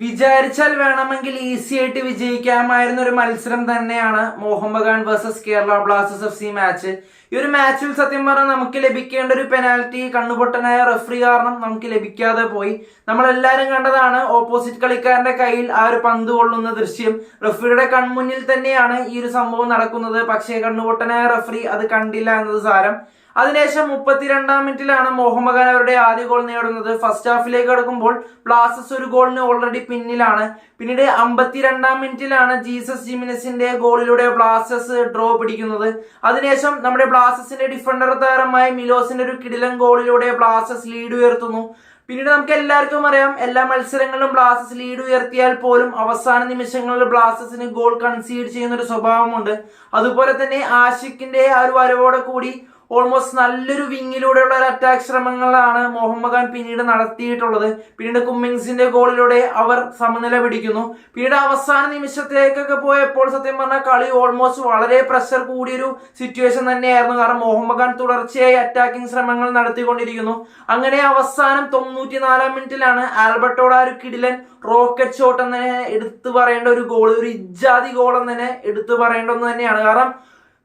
വിചാരിച്ചാൽ വേണമെങ്കിൽ ഈസി ആയിട്ട് വിജയിക്കാമായിരുന്ന ഒരു മത്സരം തന്നെയാണ് Mohun Bagan versus Kerala Blasters F C match ഈ ഒരു മാച്ചിൽ സത്യം പറഞ്ഞാൽ നമുക്ക് ലഭിക്കേണ്ട ഒരു പെനാൽറ്റി കണ്ണുപൊട്ടനായ റെഫറി കാരണം നമുക്ക് ലഭിക്കാതെ പോയി. നമ്മൾ എല്ലാവരും കണ്ടതാണ് ഓപ്പോസിറ്റ് കളിക്കാരന്റെ കയ്യിൽ ആ ഒരു പന്ത് കൊള്ളുന്ന ദൃശ്യം. റെഫറിയുടെ കൺമുന്നിൽ തന്നെയാണ് ഈ ഒരു സംഭവം നടക്കുന്നത്. പക്ഷേ കണ്ണുപൊട്ടനായ റെഫറി അത് കണ്ടില്ല എന്നത് സാരം. അതിനുശേഷം മുപ്പത്തിരണ്ടാം മിനിറ്റിലാണ് മോഹൻ അവരുടെ ആദ്യ ഗോൾ നേടുന്നത്. ഫസ്റ്റ് ഹാഫിലേക്ക് കടക്കുമ്പോൾ ബ്ലാസസ് ഒരു ഗോളിന് ഓൾറെഡി പിന്നിലാണ്. പിന്നീട് അമ്പത്തിരണ്ടാം മിനിറ്റിലാണ് ജീസസ് ജിമിനസിന്റെ ഗോളിലൂടെ ബ്ലാസസ് ഡ്രോ പിടിക്കുന്നത്. അതിനുശേഷം നമ്മുടെ ബ്ലാസസിന്റെ ഡിഫൻഡർ താരമായ മിലോസിന്റെ ഒരു കിടിലൻ ഗോളിലൂടെ ബ്ലാസസ് ലീഡ് ഉയർത്തുന്നു. പിന്നീട് നമുക്ക് എല്ലാവർക്കും അറിയാം എല്ലാ മത്സരങ്ങളിലും ബ്ലാസ്റ്റേഴ്സ് ലീഡ് ഉയർത്തിയാൽ പോലും അവസാന നിമിഷങ്ങളിൽ ബ്ലാസ്റ്റേഴ്സിന് ഗോൾ കൺസീഡ് ചെയ്യുന്ന ഒരു സ്വഭാവമുണ്ട്. അതുപോലെ തന്നെ ആഷിഖിന്റെ ആ ഒരു വരവോടെ കൂടി ഓൾമോസ്റ്റ് നല്ലൊരു വിങ്ങിലൂടെയുള്ള ഒരു അറ്റാക്ക് ശ്രമങ്ങളാണ് മുഹമ്മദ് ഖാൻ പിന്നീട് നടത്തിയിട്ടുള്ളത്. പിന്നീട് കുമ്മിങ്സിന്റെ ഗോളിലൂടെ അവർ സമനില പിടിക്കുന്നു. പിന്നീട് അവസാന നിമിഷത്തേക്കൊക്കെ പോയപ്പോൾ സത്യം പറഞ്ഞാൽ കളി ഓൾമോസ്റ്റ് വളരെ പ്രഷർ കൂടിയൊരു സിറ്റുവേഷൻ തന്നെയായിരുന്നു. കാരണം മുഹമ്മദ് ഖാൻ തുടർച്ചയായി അറ്റാക്കിംഗ് ശ്രമങ്ങൾ നടത്തിക്കൊണ്ടിരിക്കുന്നു. അങ്ങനെ അവസാനം തൊണ്ണൂറ്റി നാലാം മിനിറ്റിലാണ് ആൽബർട്ടോടെ ഒരു കിടിലൻ റോക്കറ്റ് ഷോട്ട് എന്നതിനെ എടുത്തു പറയേണ്ട ഒരു ഗോൾ ഒരു ഇജാതി ഗോൾ എന്ന് തന്നെ എടുത്തു പറയേണ്ട ഒന്ന് തന്നെയാണ്. കാരണം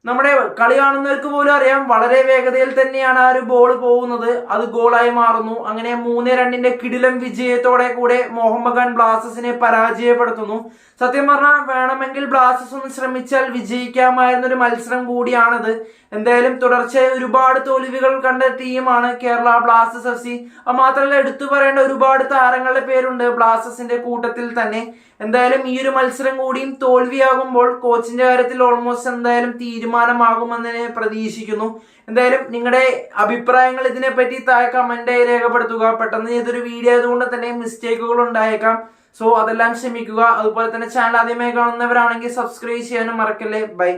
നമ്മുടെ കളി കാണുന്നവർക്ക് പോലും അറിയാം വളരെ വേഗതയിൽ തന്നെയാണ് ആ ഒരു ബോൾ പോകുന്നത്. അത് ഗോളായി മാറുന്നു. അങ്ങനെ മൂന്ന് രണ്ടിന്റെ കിടിലം വിജയത്തോടെ കൂടെ മോഹൻ ബഗാൻ ബ്ലാസ്റ്റേഴ്സിനെ പരാജയപ്പെടുത്തുന്നു. സത്യം പറഞ്ഞാൽ വേണമെങ്കിൽ ബ്ലാസ്റ്റേഴ്സ് ഒന്ന് ശ്രമിച്ചാൽ വിജയിക്കാമായിരുന്ന ഒരു മത്സരം കൂടിയാണത്. എന്തായാലും തുടർച്ചയായി ഒരുപാട് തോൽവികൾ കണ്ട ടീമാണ് കേരള ബ്ലാസ്റ്റേഴ്സ് എഫ് സി. മാത്രമല്ല എടുത്തു പറയേണ്ട ഒരുപാട് താരങ്ങളുടെ പേരുണ്ട് ബ്ലാസ്റ്റേഴ്സിന്റെ കൂട്ടത്തിൽ തന്നെ. എന്തായാലും ഈ ഒരു മത്സരം കൂടിയും തോൽവിയാകുമ്പോൾ കോച്ചിന്റെ കാര്യത്തിൽ ഓൾമോസ്റ്റ് എന്തായാലും തീരുമാനമാകുമെന്ന് പ്രതീക്ഷിക്കുന്നു. എന്തായാലും നിങ്ങളുടെ അഭിപ്രായങ്ങൾ ഇതിനെപ്പറ്റി താഴെ കമന്റായി രേഖപ്പെടുത്തുക. പെട്ടെന്ന് ഇതൊരു വീഡിയോ ആയതുകൊണ്ട് തന്നെ മിസ്റ്റേക്കുകൾ ഉണ്ടായേക്കാം. സോ അതെല്ലാം ക്ഷമിക്കുക. അതുപോലെ തന്നെ ചാനൽ ആദ്യമായി കാണുന്നവരാണെങ്കിൽ സബ്സ്ക്രൈബ് ചെയ്യാനും മറക്കല്ലേ. ബൈ